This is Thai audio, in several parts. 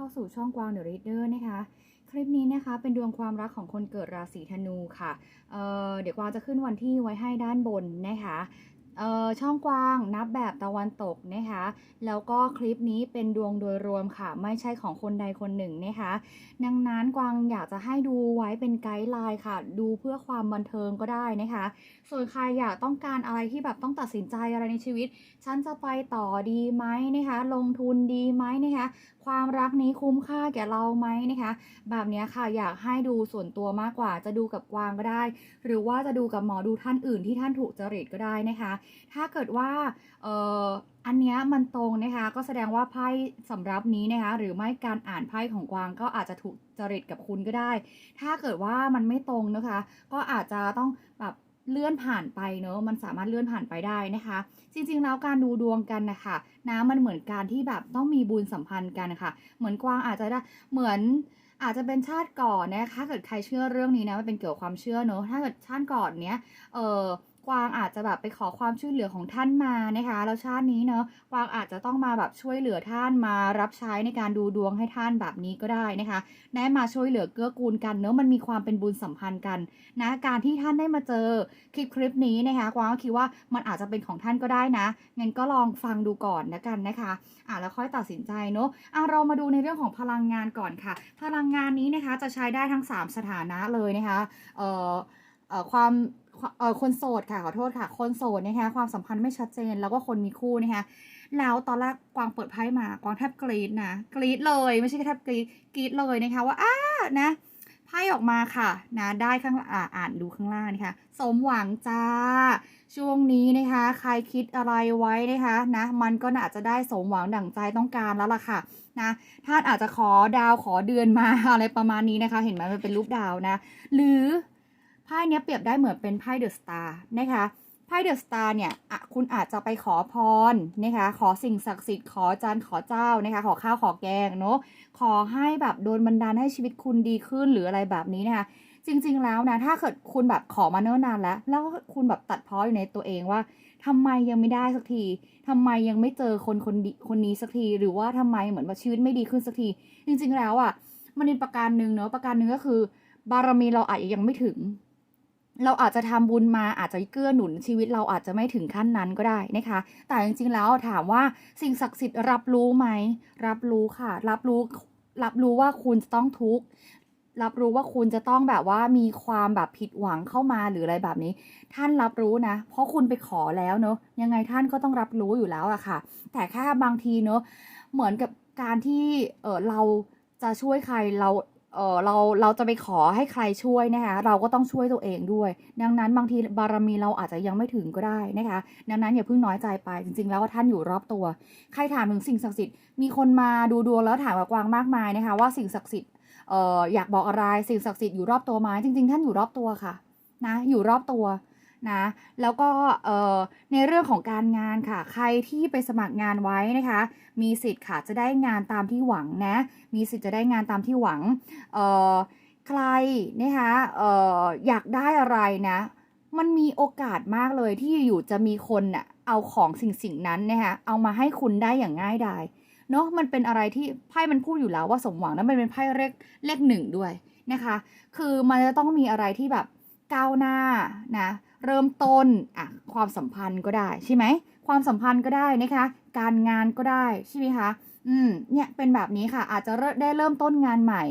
เข้าสู่ช่องกวางเดอะรีเดอร์นะคะ คลิปนี้นะคะเป็นดวงความรักของคนเกิดราศีธนูค่ะเเดี๋ยวกวางจะขึ้นวันที่ไว้ให้ด้านบนนะคะ เอ่อช่องกวางนับแบบตะวันตกนะคะ แล้วก็คลิปนี้เป็นดวงโดยรวมค่ะ ไม่ใช่ของคนใดคนหนึ่งนะคะ ดังนั้นกวางอยากจะให้ดูไว้เป็นไกด์ไลน์ค่ะ ดูเพื่อความบันเทิงก็ได้นะคะ ส่วนใครอยากต้องการอะไรที่แบบต้องตัดสินใจอะไรในชีวิต ฉันจะไปต่อดีไหมนะคะ ลงทุนดีไหมนะคะ ความรักนี้คุ้มค่าแก่เราไหมนะคะ แบบนี้ค่ะอยากให้ดูส่วนตัวมากกว่าจะดูกับกวางก็ได้ หรือว่าจะดูกับหมอดูท่านอื่นที่ท่านถูกจริตก็ได้นะคะถ้าเกิดว่าเอ่ออันเนี้ยมันตรงนะคะ ก็แสดงว่าไพ่สำรับนี้นะคะ หรือไม่การอ่านไพ่ของกวางก็อาจจะถูกจริตกับคุณก็ได้ ถ้าเกิดว่ามันไม่ตรงนะคะ ก็อาจจะต้องแบบเลื่อนผ่านไปเนอะมันสามารถเลื่อนผ่านไปได้นะคะ จริงๆแล้วการดูดวงกันนะคะนะมันเหมือนการที่แบบต้องมีบุญสัมพันธ์กันนะคะเหมือนกวางอาจจะได้เหมือนอาจจะเป็นชาติก่อนนะคะเกิดใครเชื่อเรื่องนี้นะมันเป็นเกี่ยวกับความเชื่อเนอะถ้าเกิดชาติก่อนเนี้ยเออ กวางอาจจะแบบไปขอความช่วยเหลือของท่านมานะคะแล้วชาตินี้เนอะกวางอาจจะต้องมาแบบช่วยเหลือท่านมารับใช้ในการดูดวงให้ท่านแบบนี้ก็ได้นะคะได้มาช่วยเหลือเกื้อกูลกันเนอะมันมีความเป็นบุญสัมพันธ์กันนะการที่ท่านได้มาเจอคลิปคลิปนี้นะคะกวางคิดว่ามันอาจจะเป็นของท่านก็ได้นะงั้นก็ลองฟังดูก่อนนะกันนะคะอะแล้วค่อยตัดสินใจเนอะอะเรามาดูในเรื่องของพลังงานก่อนค่ะ พลังงานนี้นะคะจะใช้ได้ทั้ง 3 สถานะเลยนะคะเอ่อความ เอ่อคนโสดค่ะขอโทษค่ะ คนโสดนะคะความสัมพันธ์ไม่ชัดเจน แล้วก็คนมีคู่นะคะแล้วตอนแรกกวางเปิดไพ่มากวางแทบกรีดนะกรีดเลยไม่ใช่แค่แทบกรีดกรีดเลยนะคะว่าอ้านะไพ่ออกมาค่ะนะได้ข้างอ่าอ่านดูข้างล่างนะคะสมหวังจ้า ช่วงนี้นะคะ ใครคิดอะไรไว้นะคะนะมันก็อาจจะได้สมหวังดั่งใจต้องการแล้วล่ะค่ะนะท่านอาจจะขอดาวขอเดือนมาอะไรประมาณนี้นะคะ เห็นไหมมันเป็นรูปดาวนะ หรือ ไพ่เนี้ยเปรียบได้เหมือนเป็นไพ่เดอะสตาร์นะคะไพ่เดอะสตาร์เนี่ยคุณอาจจะไปขอพรนะคะ ขอสิ่งศักดิ์สิทธิ์ขอจันขอเจ้านะคะ ขอข้าวขอแกงเนาะขอให้แบบโดนบันดาลให้ชีวิตคุณดีขึ้นหรืออะไรแบบนี้นะคะ จริงๆแล้วนะ ถ้าเกิดคุณแบบขอมาเนิ่นนานแล้ว แล้วคุณแบบตัดพ้ออยู่ในตัวเองว่าทำไมยังไม่ได้สักทีทำไมยังไม่เจอคนคนคนนี้สักที หรือว่าทำไมเหมือนว่าชีวิตไม่ดีขึ้นสักที จริงๆแล้วอะมันเป็นประการหนึ่งเนาะประการหนึ่งก็คือ บารมีเราอาจจะยังไม่ถึง เราอาจจะทำบุญมาอาจจะเกื้อหนุนชีวิตเราอาจจะไม่ถึงขั้นนั้นก็ได้นะคะ แต่จริงๆแล้วถามว่าสิ่งศักดิ์สิทธิ์รับรู้ไหม รับรู้ค่ะ รับรู้รับรู้ว่าคุณจะต้องทุกข์รับรู้ว่าคุณจะต้องแบบว่ามีความแบบผิดหวังเข้ามาหรืออะไรแบบนี้ ท่านรับรู้นะ เพราะคุณไปขอแล้วเนอะยังไงท่านก็ต้องรับรู้อยู่แล้วอะค่ะ แต่แค่บางทีเนอะเหมือนกับการที่เออเราจะช่วยใครเรา เออเราเราจะไปขอให้ใครช่วยนะคะเราก็ต้องช่วยตัวเองด้วย ดังนั้นบางทีบารมีเราอาจจะยังไม่ถึงก็ได้นะคะ ดังนั้นอย่าเพิ่งน้อยใจไปจริง ๆ แล้วว่าท่านอยู่รอบตัว ใครถามถึงสิ่งศักดิ์สิทธิ์มีคนมาดูดวงแล้วถามกับกวางมากมายนะคะว่าสิ่งศักดิ์สิทธิ์เอออยากบอกอะไรสิ่งศักดิ์สิทธิ์อยู่รอบตัวไหมจริง ๆ ท่านอยู่รอบตัวค่ะนะอยู่รอบตัว นะแล้วก็ในเรื่องของการงานค่ะ ใครที่ไปสมัครงานไว้นะคะ มีสิทธิ์ค่ะจะได้งานตามที่หวังนะ มีสิทธิ์จะได้งานตามที่หวังใครนะคะออยากได้อะไรนะ มันมีโอกาสมากเลยที่อยู่จะมีคนน่ะเอาของสิ่งสิ่งนั้นนะคะเอามาให้คุณได้อย่างง่ายดายเนาะมันเป็นอะไรที่ไพ่มันพูดอยู่แล้วว่าสมหวังนั้นมันเป็นไพ่เลขเลขหนึ่งด้วยนะคะ คือมันจะต้องมีอะไรที่แบบ ก้าวหน้านะเริ่มต้นอะความสัมพันธ์ก็ได้ใช่ไหมความสัมพันธ์ก็ได้นะคะ การงานก็ได้ใช่ไหมคะอืมเนี่ยเป็นแบบนี้ค่ะ อาจจะได้เริ่มต้นงานใหม่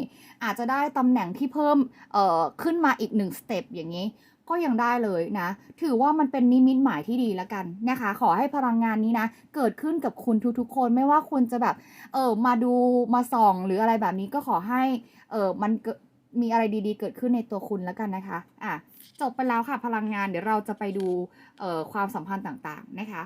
อาจจะได้ตำแหน่งที่เพิ่มเอ่อขึ้นมาอีกหนึ่งสเต็ปอย่างนี้ ก็ยังได้เลยนะ ถือว่ามันเป็นนิมิตหมายที่ดีแล้วกันนะคะ ขอให้พลังงานนี้นะ เกิดขึ้นกับคุณทุกๆ คนไม่ว่าคุณจะแบบเออมาดูมาส่องหรืออะไรแบบนี้ก็ขอให้เออมันเมีอะไรดีๆ เกิดขึ้นในตัวคุณแล้วกันนะคะอะจบไปแล้วค่ะพลังงานเดี๋ยวเราจะไปดูเอ่อความสัมพันธ์ต่างๆนะคะ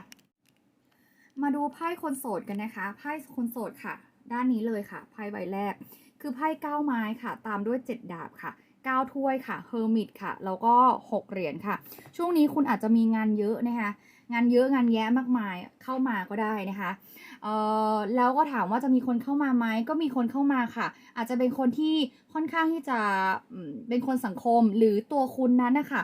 มาดูไพ่คนโสดกันนะคะไพ่คนโสดค่ะ ด้านนี้เลยค่ะไพ่ใบแรก คือไพ่เก้าไม้ค่ะ ตามด้วยเจ็ดดาบค่ะเก้าถ้วยค่ะเฮอร์มิตค่ะ แล้วก็หกเหรียญค่ะ ช่วงนี้คุณอาจจะมีงานเยอะนะคะ งานเยอะงานแยะมากมายเข้ามาก็ได้นะคะเอ่อแล้วก็ถามว่าจะมีคนเข้ามาไหมก็มีคนเข้ามาค่ะ อาจจะเป็นคนที่ค่อนข้างที่จะเป็นคนสังคมหรือตัวคุณนั้นนะคะ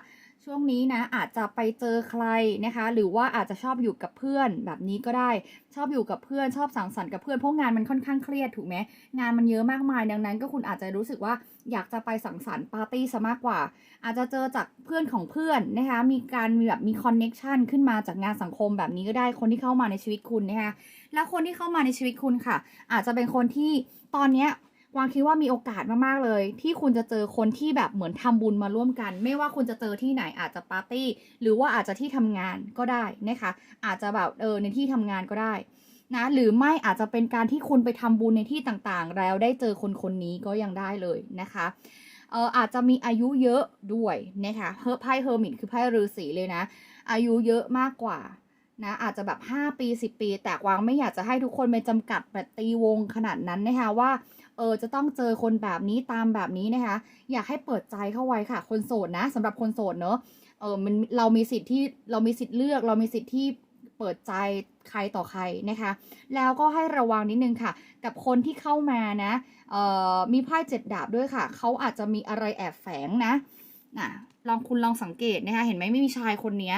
ช่วงนี้นะอาจจะไปเจอใครนะคะ หรือว่าอาจจะชอบอยู่กับเพื่อนแบบนี้ก็ได้ ชอบอยู่กับเพื่อนชอบสังสรรค์กับเพื่อนเพราะงานมันค่อนข้างเครียดถูกไหมงานมันเยอะมากมายดังนั้น ก็คุณอาจจะรู้สึกว่าอยากจะไปสังสรรค์ปาร์ตี้ซะมากกว่า อาจจะเจอจากเพื่อนของเพื่อนนะคะมีการมีแบบมีคอนเน็ชันขึ้นมาจากงานสังคมแบบนี้ก็ได้คนที่เข้ามาในชีวิตคุณนะคะแล้วคนที่เข้ามาในชีวิตคุณค่ะ อาจจะเป็นคนที่ตอนเนี้ย วางคิดว่ามีโอกาสมากๆเลย ที่คุณจะเจอคนที่แบบเหมือนทำบุญมาร่วมกัน ไม่ว่าคุณจะเจอที่ไหนอาจจะปาร์ตี้ หรือว่าอาจจะที่ทำงานก็ได้นะคะ อาจจะแบบเออในที่ทำงานก็ได้นะหรือไม่อาจจะเป็นการที่คุณไปทำบุญในที่ต่างๆ แล้วได้เจอคนคนนี้ก็ยังได้เลยนะคะเอออาจจะมีอายุเยอะด้วยนะคะเฮอร์ไพ่เฮอร์มิตคือไพ่ฤาษีเลยนะ อายุเยอะมากกว่านะอาจจะแบบ 5 ปี 10 ปี แต่วางไม่อยากจะให้ทุกคนไปจำกัดแบบตีวงขนาดนั้นนะคะว่า เออจะต้องเจอคนแบบนี้ตามแบบนี้นะคะ อยากให้เปิดใจเข้าไว้ค่ะ คนโสดนะสำหรับคนโสดเนอะเออมันเรามีสิทธิ์ที่เรามีสิทธิ์เลือก เรามีสิทธิ์ที่เปิดใจใครต่อใครนะคะ แล้วก็ให้ระวังนิดนึงค่ะ กับคนที่เข้ามานะเอ่อมีไพ่เจ็ดดาบด้วยค่ะ เขาอาจจะมีอะไรแอบแฝงนะนะลองคุณลองสังเกตนะคะ เห็นไหมไม่มีชายคนเนี้ย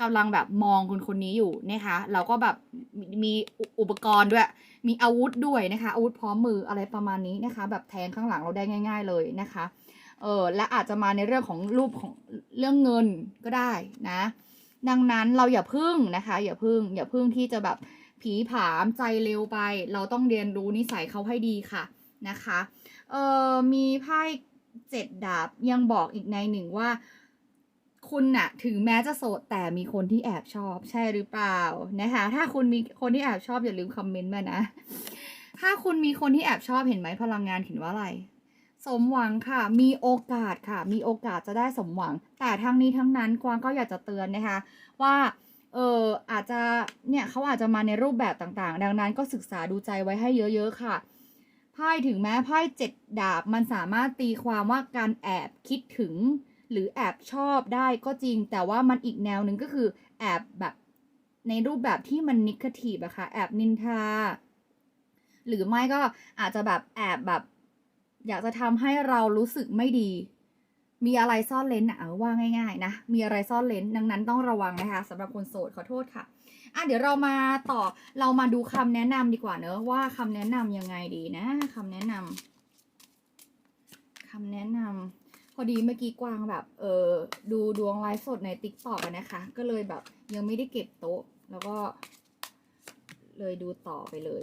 กำลังแบบมองคนคนนี้อยู่นะคะเราก็แบบมีมีอุปกรณ์ด้วย มีอาวุธด้วยนะคะ อาวุธพร้อมมืออะไรประมาณนี้นะคะ แบบแทงข้างหลังเราได้ง่าย ๆ เลยนะคะ เออและอาจจะมาในเรื่องของรูปของเรื่องเงินก็ได้นะ ดังนั้นเราอย่าพึ่งนะคะ อย่าพึ่ง อย่าพึ่งที่จะแบบผีผามใจเร็วไป เราต้องเรียนรู้นิสัยเขาให้ดีค่ะนะคะ เออมีไพ่เจ็ดดาบยังบอกอีกในหนึ่งว่า คุณน่ะ ถึงแม้จะโสดแต่มีคนที่แอบชอบใช่หรือเปล่านะคะ ถ้าคุณมีคนที่แอบชอบอย่าลืมคอมเมนต์มานะ ถ้าคุณมีคนที่แอบชอบเห็นไหมพลังงานเห็นว่าอะไร สมหวังค่ะ มีโอกาสค่ะ มีโอกาสจะได้สมหวัง แต่ทั้งนี้ทั้งนั้นกวางก็อยากจะเตือนนะคะ ว่าเอออาจจะเนี่ยเขาอาจจะมาในรูปแบบต่างๆ ดังนั้นก็ศึกษาดูใจไว้ให้เยอะๆค่ะไพ่ถึงแม้ไพ่เจ็ดดาบมันสามารถตีความว่าการแอบคิดถึง หรือแอบชอบได้ก็จริง แต่ว่ามันอีกแนวหนึ่งก็คือแอบแบบในรูปแบบที่มันนิเกทีฟอะค่ะแอบนินทา หรือไม่ก็อาจจะแบบแอบแบบ อยากจะทำให้เรารู้สึกไม่ดี มีอะไรซ่อนเลนอะเออว่าง่าย ๆ นะ มีอะไรซ่อนเลนดังนั้นต้องระวังนะคะสำหรับคนโสดขอโทษค่ะอะเดี๋ยวเรามาต่อเรามาดูคำแนะนำดีกว่าเนอะว่าคำแนะนำยังไงดีนะคำแนะนำคำแนะนำ พอดีเมื่อกี้กวางแบบ เออดูดวงไลฟ์สดในติ๊กต็อกนะคะ ก็เลยแบบยังไม่ได้เก็บโต๊ะ แล้วก็ เลยดูต่อไปเลย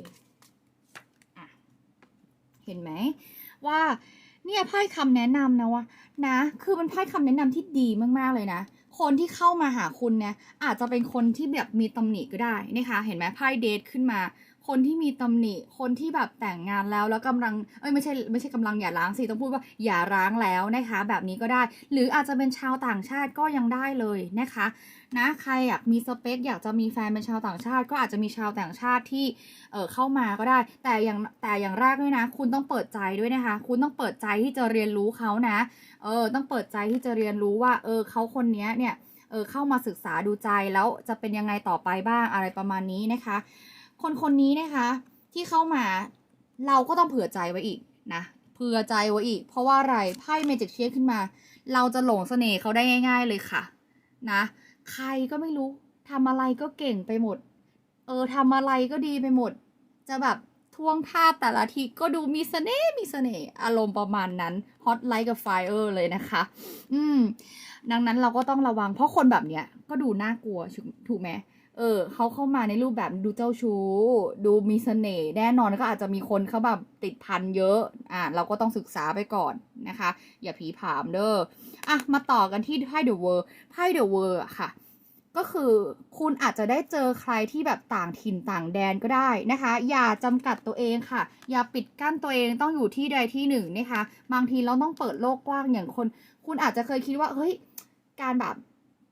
อะเห็นไหมว่าเนี่ยไพ่คำแนะนำนะว่านะ คือมันไพ่คำแนะนำที่ดีมากๆเลยนะ คนที่เข้ามาหาคุณเนี่ยอาจจะเป็นคนที่แบบมีตำหนิก็ได้นะคะ เห็นไหมไพ่เดทขึ้นมา คนที่มีตำหนิ คนที่แบบแต่งงานแล้วแล้วกำลังเอ้ยไม่ใช่ไม่ใช่กำลังอย่าร้างสิต้องพูดว่าอย่าร้างแล้วนะคะ แบบนี้ก็ได้ หรืออาจจะเป็นชาวต่างชาติก็ยังได้เลยนะคะนะใครอยากมีสเปคอยากจะมีแฟนเป็นชาวต่างชาติ ก็อาจจะมีชาวต่างชาติที่เออเข้ามาก็ได้ แต่อย่างแต่อย่างแรกด้วยนะ คุณต้องเปิดใจด้วยนะคะ คุณต้องเปิดใจที่จะเรียนรู้เขานะเออต้องเปิดใจที่จะเรียนรู้ว่าเออเขาคนนี้เนี่ยเออเข้ามาศึกษาดูใจแล้วจะเป็นยังไงต่อไปบ้างอะไรประมาณนี้นะคะ คนคนนี้นะคะ ที่เข้ามาเราก็ต้องเผื่อใจไว้อีกนะเผื่อใจไว้อีก เพราะว่าอะไรไพ่เมจิกเชียขึ้นมา เราจะหลงเสน่ห์เขาได้ง่าย ๆเลยค่ะ นะ ใครก็ไม่รู้ทำอะไรก็เก่งไปหมด เออทำอะไรก็ดีไปหมด จะแบบท่วงท่าแต่ละทีก็ดูมีเสน่ห์มีเสน่ห์อารมณ์ประมาณนั้น hot like a fire เลยนะคะ อืม ดังนั้นเราก็ต้องระวังเพราะคนแบบเนี้ยก็ดูน่ากลัวถูกไหม เออเขาเข้ามาในรูปแบบดูเจ้าชู้ ดูมีเสน่ห์แน่นอนก็อาจจะมีคนเขาแบบติดพันเยอะ อ่าเราก็ต้องศึกษาไปก่อนนะคะ อย่าผีผามเด้ออะมาต่อกันที่ไพ่เดอะเวอร์ไพ่เดอะเวอร์ค่ะ ก็คือคุณอาจจะได้เจอใครที่แบบต่างถิ่นต่างแดนก็ได้นะคะ อย่าจำกัดตัวเองค่ะ อย่าปิดกั้นตัวเองต้องอยู่ที่ใดที่หนึ่งนะคะ บางทีเราต้องเปิดโลกกว้างอย่างคน คุณอาจจะเคยคิดว่าเฮ้ยการแบบ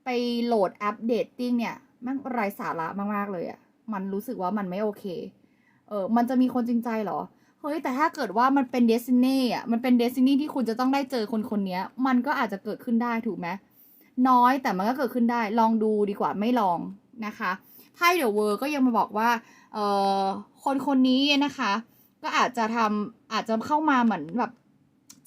ไปโหลดแอปเดตติ้งเนี่ย มันไร้สาระมากๆเลยอะ่ะมันรู้สึกว่ามันไม่โอเค เออ มันจะมีคนจริงใจเหรอ เฮ้ย แต่ถ้าเกิดว่ามันเป็นเดซิเน่อะมันเป็นเดซินี่ที่คุณจะต้องได้เจอคนคนนี้มันก็อาจจะเกิดขึ้นได้ถูกไหมน้อยแต่มันก็เกิดขึ้นได้ ลองดูดีกว่าไม่ลองนะคะไพ่เดอะเวอร์ก็ยังมาบอกว่า เออคนคนนี้นะคะ ก็อาจจะทำอาจจะเข้ามาเหมือนแบบ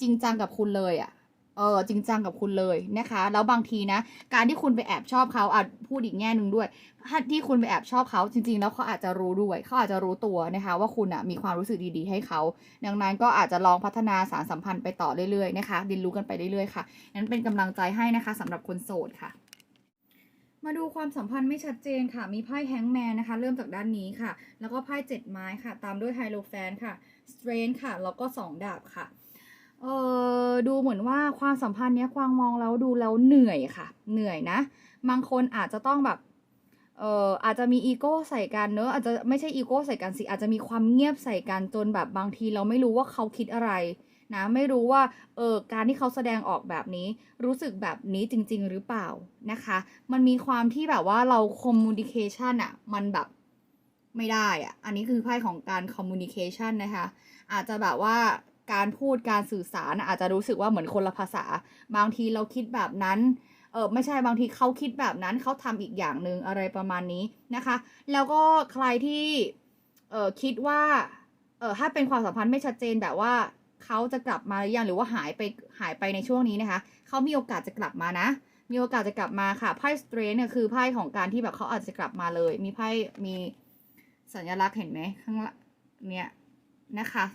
จริงจังกับคุณเลยอะ่ะ เออจริงจังกับคุณเลยนะคะ แล้วบางทีนะ การที่คุณไปแอบชอบเขาอาจพูดอีกแง่หนึ่งด้วย ถ้าที่คุณไปแอบชอบเขาจริง ๆ แล้วเขาอาจจะรู้ด้วยเขาอาจจะรู้ตัวนะคะ ว่าคุณอะมีความรู้สึกดีๆ ให้เขาดังนั้นก็อาจจะลองพัฒนาสารสัมพันธ์ไปต่อเรื่อยๆนะคะเรียนรู้กันไปเรื่อยๆค่ะนั้นเป็นกำลังใจให้นะคะสำหรับคนโสดค่ะ มาดูความสัมพันธ์ไม่ชัดเจนค่ะ มีไพ่แฮงแมนนะคะ เริ่มจากด้านนี้ค่ะ แล้วก็ไพ่เจ็ดไม้ค่ะ ตามด้วยไฮโลแฟนค่ะสเตรนค่ะแล้วก็สองดาบค่ะ เออดูเหมือนว่าความสัมพันธ์เนี้ยกวางมองแล้วดูแล้วเหนื่อยค่ะ เหนื่อยนะ บางคนอาจจะต้องแบบเอออาจจะมีอีโก้ใส่กันเนอะอาจจะไม่ใช่อีโก้ใส่กันสิอาจจะมีความเงียบใส่กันจนแบบบางทีเราไม่รู้ว่าเขาคิดอะไรนะไม่รู้ว่าเออการที่เขาแสดงออกแบบนี้รู้สึกแบบนี้จริง ๆ หรือเปล่านะคะ มันมีความที่แบบว่าเราคอมมูนิเคชันอะมันแบบไม่ได้อะอันนี้คือไพ่ของการคอมมูนิเคชันนะคะ อาจจะแบบว่า การพูดการสื่อสารอาจจะรู้สึกว่าเหมือนคนละภาษา บางทีเราคิดแบบนั้นเออไม่ใช่บางทีเขาคิดแบบนั้นเขาทำอีกอย่างหนึ่งอะไรประมาณนี้นะคะ แล้วก็ใครที่เออคิดว่าเออถ้าเป็นความสัมพันธ์ไม่ชัดเจนแบบว่าเขาจะกลับมาหรือยังหรือว่าหายไปหายไปในช่วงนี้นะคะเขามีโอกาสจะกลับมานะ มีโอกาสจะกลับมาค่ะไพ่สเตรนเนี่ยคือไพ่ของการที่แบบเขาอาจจะกลับมาเลย มีไพ่มีสัญลักษณ์เห็นไหมข้างเนี่ยนะคะ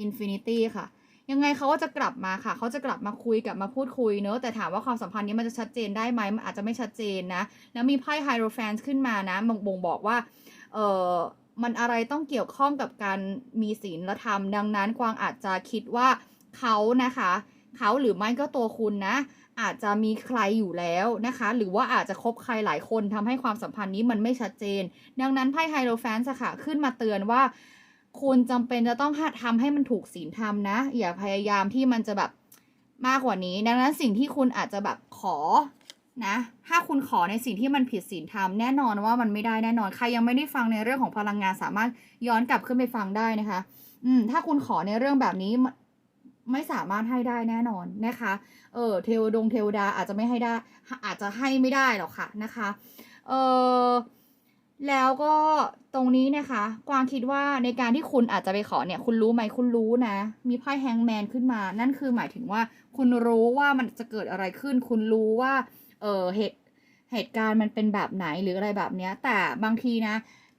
อินฟินิตี้ค่ะ ยังไงเขาก็จะกลับมาค่ะ เขาจะกลับมาคุยกลับมาพูดคุยเนอะแต่ถามว่าความสัมพันธ์นี้มันจะชัดเจนได้ไหมมันอาจจะไม่ชัดเจนนะ แล้วมีไพ่ไฮโรแฟนซ์ขึ้นมานะบ่งบ่งบอกว่าเออมันอะไรต้องเกี่ยวข้องกับการมีศีลธรรม ดังนั้นกวางอาจจะคิดว่าเขานะคะ เขาหรือไม่ก็ตัวคุณนะ อาจจะมีใครอยู่แล้วนะคะ หรือว่าอาจจะคบใครหลายคนทำให้ความสัมพันธ์นี้มันไม่ชัดเจน ดังนั้นไพ่ไฮโรแฟนซ์ค่ะขึ้นมาเตือนว่า คุณจำเป็นจะต้องทำให้มันถูกศีลธรรมนะ อย่าพยายามที่มันจะแบบมากกว่านี้ ดังนั้นสิ่งที่คุณอาจจะแบบขอนะ ถ้าคุณขอในสิ่งที่มันผิดศีลธรรมแน่นอนว่ามันไม่ได้แน่นอน ใครยังไม่ได้ฟังในเรื่องของพลังงานสามารถย้อนกลับขึ้นไปฟังได้นะคะ อืม ถ้าคุณขอในเรื่องแบบนี้ไม่ไม่สามารถให้ได้แน่นอนนะคะ เออเทวดงเทวดาอาจจะไม่ให้ได้ อาจจะให้ไม่ได้หรอกค่ะนะคะ เออ แล้วก็ตรงนี้นะคะ กวางคิดว่าในการที่คุณอาจจะไปขอเนี่ย คุณรู้ไหมคุณรู้นะ มีไพ่แฮงแมนขึ้นมา นั่นคือหมายถึงว่า คุณรู้ว่ามันจะเกิดอะไรขึ้น คุณรู้ว่า เออเหตุเหตุการณ์มันเป็นแบบไหนหรืออะไรแบบเนี้ย แต่บางทีนะ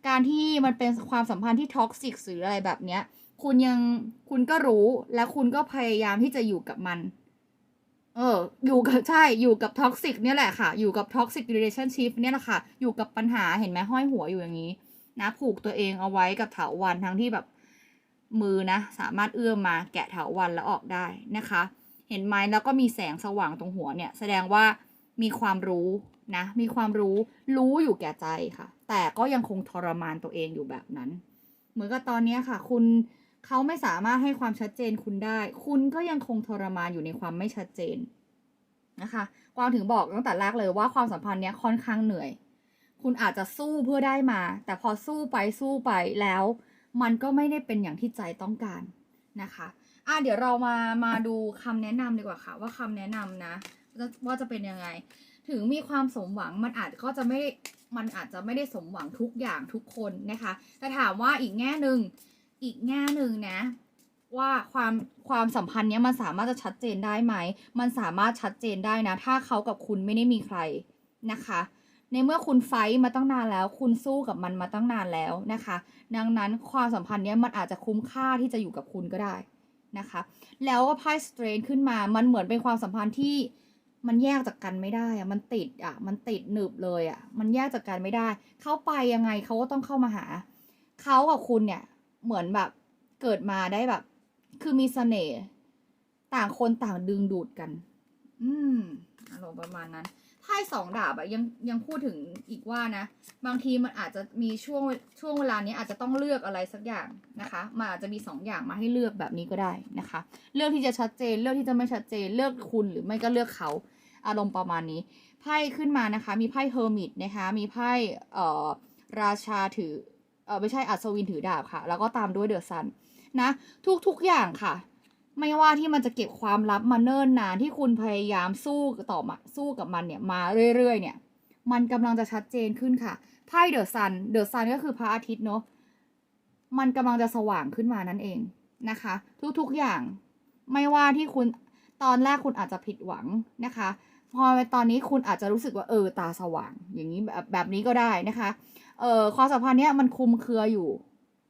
การที่มันเป็นความสัมพันธ์ที่ท็อกซิกหรืออะไรแบบเนี้ย คุณยังคุณก็รู้และคุณก็พยายามที่จะอยู่กับมัน เอออยู่กับใช่อยู่กับท็อกซิกเนี่ยแหละค่ะ อยู่กับท็อกซิก relationship เนี่ยแหละค่ะ อยู่กับปัญหาเห็นไหมห้อยหัวอยู่อย่างนี้ นะผูกตัวเองเอาไว้กับเถาวันทั้งที่แบบมือนะ สามารถเอื้อมมาแกะเถาวันแล้วออกได้นะคะ เห็นไหมแล้วก็มีแสงสว่างตรงหัวเนี่ย แสดงว่ามีความรู้นะ มีความรู้รู้อยู่แก่ใจค่ะ แต่ก็ยังคงทรมานตัวเองอยู่แบบนั้น เหมือนกับตอนนี้ค่ะ คุณ เขาไม่สามารถให้ความชัดเจนคุณได้ คุณก็ยังคงทรมานอยู่ในความไม่ชัดเจนนะคะ กวางถึงบอกตั้งแต่แรกเลยว่าความสัมพันธ์เนี้ยค่อนข้างเหนื่อย คุณอาจจะสู้เพื่อได้มา แต่พอสู้ไปสู้ไปแล้ว มันก็ไม่ได้เป็นอย่างที่ใจต้องการนะคะ อะเดี๋ยวเรามามาดูคำแนะนำดีกว่าค่ะ ว่าคำแนะนำนะ ว่าจะเป็นยังไง ถึงมีความสมหวังมันอาจก็จะไม่มันอาจจะไม่ได้สมหวังทุกอย่างทุกคนนะคะ แต่ถามว่าอีกแง่หนึ่ง อีกแง่หนึ่งนะ ว่าความความสัมพันธ์เนี้ยมันสามารถจะชัดเจนได้ไหม มันสามารถชัดเจนได้นะ ถ้าเขากับคุณไม่ได้มีใครนะคะ ในเมื่อคุณไฟมาตั้งนานแล้ว คุณสู้กับมันมาตั้งนานแล้วนะคะ ดังนั้นความสัมพันธ์เนี้ยมันอาจจะคุ้มค่าที่จะอยู่กับคุณก็ได้นะคะ แล้วก็ไพ่สเตรนขึ้นมา มันเหมือนเป็นความสัมพันธ์ที่มันแยกจากกันไม่ได้อะมันติดอะมันติดหนึบเลยอะมันแยกจากกันไม่ได้ เข้าไปยังไงเขาก็ต้องเข้ามาหา เขากับคุณเนี่ย เหมือนแบบเกิดมาได้แบบ คือมีเสน่ห์ต่างคนต่างดึงดูดกัน อืมอารมณ์ประมาณนั้นไพ่สองดาบอะยังยังพูดถึงอีกว่านะ บางทีมันอาจจะมีช่วงช่วงเวลานี้อาจจะต้องเลือกอะไรสักอย่างนะคะมันอาจจะมีสองอย่างมาให้เลือกแบบนี้ก็ได้นะคะ เลือกที่จะชัดเจน เลือกที่จะไม่ชัดเจน เลือกคุณหรือไม่ก็เลือกเขา อารมณ์ประมาณนี้ไพ่ขึ้นมานะคะ มีไพ่เฮอร์มิตนะคะ มีไพ่เอ่อราชาถือ เออไม่ใช่อัศวินถือดาบค่ะ แล้วก็ตามด้วยเดอะซันนะทุกๆอย่างค่ะ ไม่ว่าที่มันจะเก็บความลับมาเนิ่นนานที่คุณพยายามสู้ต่อมาสู้กับมันเนี่ยมาเรื่อยๆ เนี่ย มันกำลังจะชัดเจนขึ้นค่ะไพ่เดอะซันเดอะซันก็คือพระอาทิตย์เนาะมันกำลังจะสว่างขึ้นมานั่นเองนะคะ ทุกๆอย่างไม่ว่าที่คุณตอนแรกคุณอาจจะผิดหวังนะคะ พอตอนนี้คุณอาจจะรู้สึกว่าเออตาสว่าง อย่างนี้แบบแบบนี้ก็ได้นะคะ เออความสัมพันธ์เนี้ยมันคลุมเครืออยู่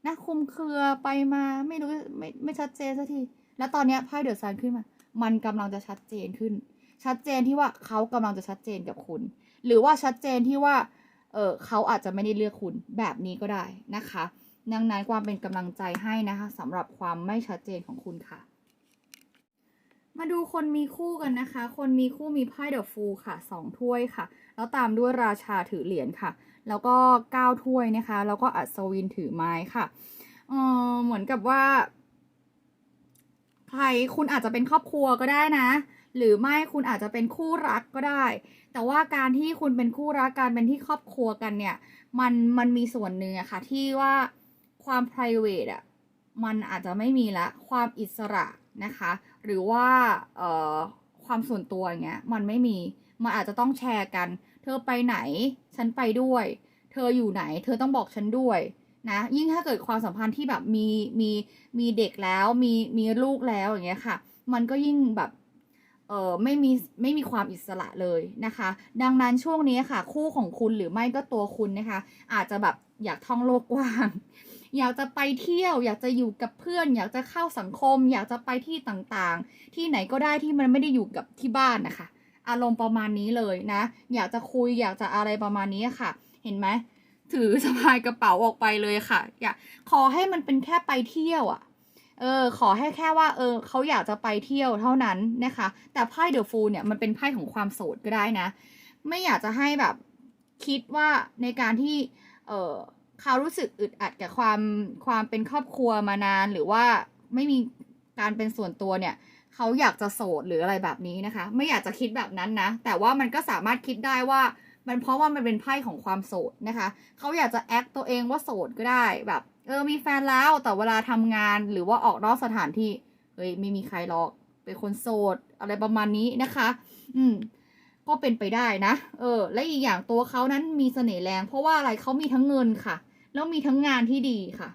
นะคลุมเครือไปมาไม่รู้ไม่ไม่ชัดเจนสักที แล้วตอนเนี้ยไพ่เดือะซันขึ้นมา มันกำลังจะชัดเจนขึ้น ชัดเจนที่ว่าเขากำลังจะชัดเจนกับคุณ หรือว่าชัดเจนที่ว่าเออเขาอาจจะไม่ได้เลือกคุณแบบนี้ก็ได้นะคะ ดังนั้นความเป็นกำลังใจให้นะคะสำหรับความไม่ชัดเจนของคุณค่ะ มาดูคนมีคู่กันนะคะ คนมีคู่มีไพ่เดอะฟูค่ะสองถ้วยค่ะ แล้วตามด้วยราชาถือเหรียญค่ะ แล้วก็เก้าถ้วยนะคะ แล้วก็อัศวินถือไม้ค่ะเออเหมือนกับว่า ใครคุณอาจจะเป็นครอบครัวก็ได้นะ หรือไม่คุณอาจจะเป็นคู่รักก็ได้ แต่ว่าการที่คุณเป็นคู่รักการเป็นที่ครอบครัวกันเนี่ย มันมันมีส่วนหนึ่งอะค่ะ ที่ว่าความ p r i v a t อะมันอาจจะไม่มีละความอิสระนะคะ หรือว่าเอ่อความส่วนตัวอย่างเงี้ยมันไม่มี มันอาจจะต้องแชร์กัน เธอไปไหน ฉันไปด้วย เธออยู่ไหน เธอต้องบอกฉันด้วยนะยิ่งถ้าเกิดความสัมพันธ์ที่แบบมีมีมีเด็กแล้วมีมีลูกแล้วอย่างเงี้ยค่ะ มันก็ยิ่งแบบเออไม่มีไม่มีความอิสระเลยนะคะ ดังนั้นช่วงนี้ค่ะ คู่ของคุณหรือไม่ก็ตัวคุณนะคะ อาจจะแบบอยากท่องโลกกว้างอยากจะไปเที่ยว อยากจะอยู่กับเพื่อน อยากจะเข้าสังคม อยากจะไปที่ต่างๆ ที่ไหนก็ได้ที่มันไม่ได้อยู่กับที่บ้านนะคะ อารมณ์ประมาณนี้เลยนะ อยากจะคุยอยากจะอะไรประมาณนี้ค่ะ เห็นไหมถือสะพายกระเป๋าออกไปเลยค่ะ อยากขอให้มันเป็นแค่ไปเที่ยวอะ่ะเออขอให้แค่ว่าเออเขาอยากจะไปเที่ยวเท่านั้นนะคะ แต่ไพ่เดอะฟูลเนี่ยมันเป็นไพ่ของความโสดก็ได้นะ ไม่อยากจะให้แบบคิดว่าในการที่เออเขารู้สึกอึดอัดกับความความเป็นครอบครัวมานานหรือว่าไม่มีการเป็นส่วนตัวเนี่ย เขาอยากจะโสดหรืออะไรแบบนี้นะคะ ไม่อยากจะคิดแบบนั้นนะ แต่ว่ามันก็สามารถคิดได้ว่า มันเพราะว่ามันเป็นไพ่ของความโสดนะคะเขาอยากจะแอคตัวเองว่าโสดก็ได้แบบเออมีแฟนแล้วแต่เวลาทำงานหรือว่าออกนอกสถานที่เฮ้ยไม่มีใครหรอกเป็นคนโสดอะไรประมาณนี้นะคะ อืม ก็เป็นไปได้นะ เออ และอีกอย่างตัวเขานั้นมีเสน่ห์แรง เพราะว่าอะไรเขามีทั้งเงินค่ะ แล้วมีทั้งงานที่ดีค่ะ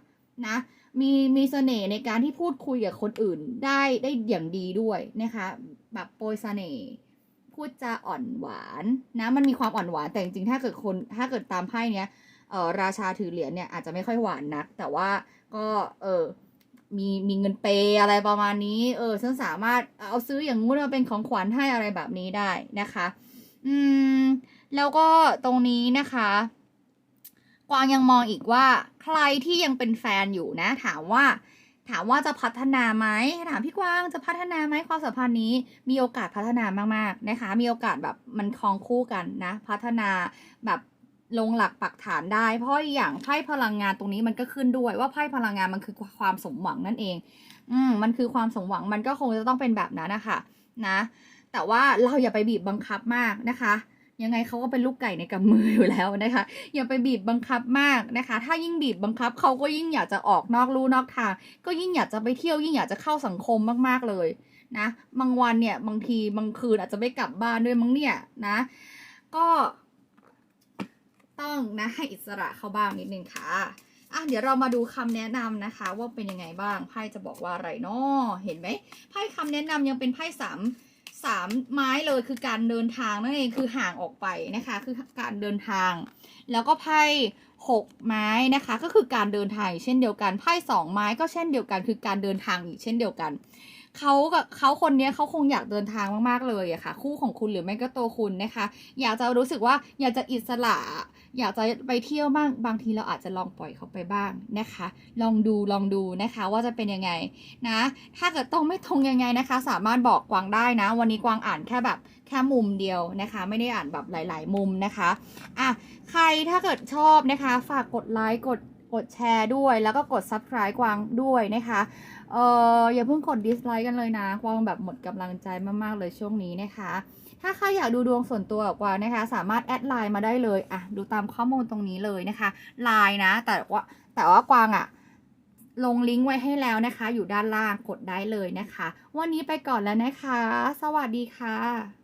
นะ มีมีเสน่ห์ในการที่พูดคุยกับคนอื่นได้ได้อย่างดีด้วยนะคะ แบบโปรยเสน่ห์พูดจาอ่อนหวานนะมันมีความอ่อนหวานแต่จริงๆถ้าเกิดคนถ้าเกิดตามไพ่เนี้ยเออราชาถือเหรียญเนี่ยอาจจะไม่ค่อยหวานนัก แต่ว่าก็เออมีมีเงินเปย์อะไรประมาณนี้ เออฉันสามารถเอาซื้ออย่างงู้นมาเป็นของขวัญให้อะไรแบบนี้ได้นะคะ อืม แล้วก็ตรงนี้นะคะ กวางยังมองอีกว่าใครที่ยังเป็นแฟนอยู่นะ ถามว่า ถามว่าจะพัฒนาไหมถามพี่กวางจะพัฒนาไหมความสัมพันธ์นี้ มีโอกาสพัฒนามากๆนะคะ มีโอกาสแบบมันคลองคู่กันนะ พัฒนาแบบลงหลักปักฐานได้ เพราะอย่างไพ่พลังงานตรงนี้มันก็ขึ้นด้วยว่าไพ่พลังงานมันคือความสมหวังนั่นเอง อืมมันคือความสมหวังมันก็คงจะต้องเป็นแบบนั้นนะคะนะ แต่ว่าเราอย่าไปบีบบังคับมากนะคะ ยังไงเขาก็เป็นลูกไก่ในกำมืออยู่แล้วนะคะ อย่าไปบีบบังคับมากนะคะ ถ้ายิ่งบีบบังคับเขาก็ยิ่งอยากจะออกนอกลู่นอกทาง ก็ยิ่งอยากจะไปเที่ยวยิ่งอยากจะเข้าสังคมมากๆเลยนะ บางวันเนี่ยบางทีบางคืนอาจจะไม่กลับบ้านด้วยมั้งเนี่ยนะ ก็ต้องนะให้อิสระเขาบ้างนิดนึงค่ะอะเดี๋ยวเรามาดูคำแนะนำนะคะว่าเป็นยังไงบ้างไพ่จะบอกว่าอะไรเนาะเห็นไหมไพ่คำแนะนำยังเป็นไพ่สาม สามไม้เลยคือการเดินทางนั่นเองคือห่างออกไปนะคะ คือการเดินทาง แล้วก็ไพ่หกไม้นะคะ ก็คือการเดินทางเช่นเดียวกันไพ่สองไม้ก็เช่นเดียวกัน คือการเดินทางอีกเช่นเดียวกันเขากับเขาคนนี้เขาคงอยากเดินทางมากๆเลยอะค่ะ คู่ของคุณหรือไม่ก็ตัวคุณนะคะ อยากจะรู้สึกว่าอยากจะอิสระ อยากจะไปเที่ยวบ้างบางทีเราอาจจะลองปล่อยเขาไปบ้างนะคะ ลองดูลองดูนะคะว่าจะเป็นยังไงนะ ถ้าเกิดตรงไม่ตรงยังไงนะคะ สามารถบอกกวางได้นะ วันนี้กวางอ่านแค่แบบแค่มุมเดียวนะคะ ไม่ได้อ่านแบบหลาย ๆ มุมนะคะอะใครถ้าเกิดชอบนะคะ ฝากกดไลค์กด กดแชร์ด้วยแล้วก็กด subscribe กวางด้วยนะคะ เอออย่าเพิ่งกด dislike กันเลยนะ กวางแบบหมดกำลังใจมาก ๆ เลยช่วงนี้นะคะ ถ้าใครอยากดูดวงส่วนตัวกับกวางนะคะ สามารถแอดไลน์มาได้เลยอะดูตามข้อมูลตรงนี้เลยนะคะไลน์นะ แต่ว่าแต่ว่ากวางอะลงลิงก์ไว้ให้แล้วนะคะ อยู่ด้านล่างกดได้เลยนะคะ วันนี้ไปก่อนแล้วนะคะ สวัสดีค่ะ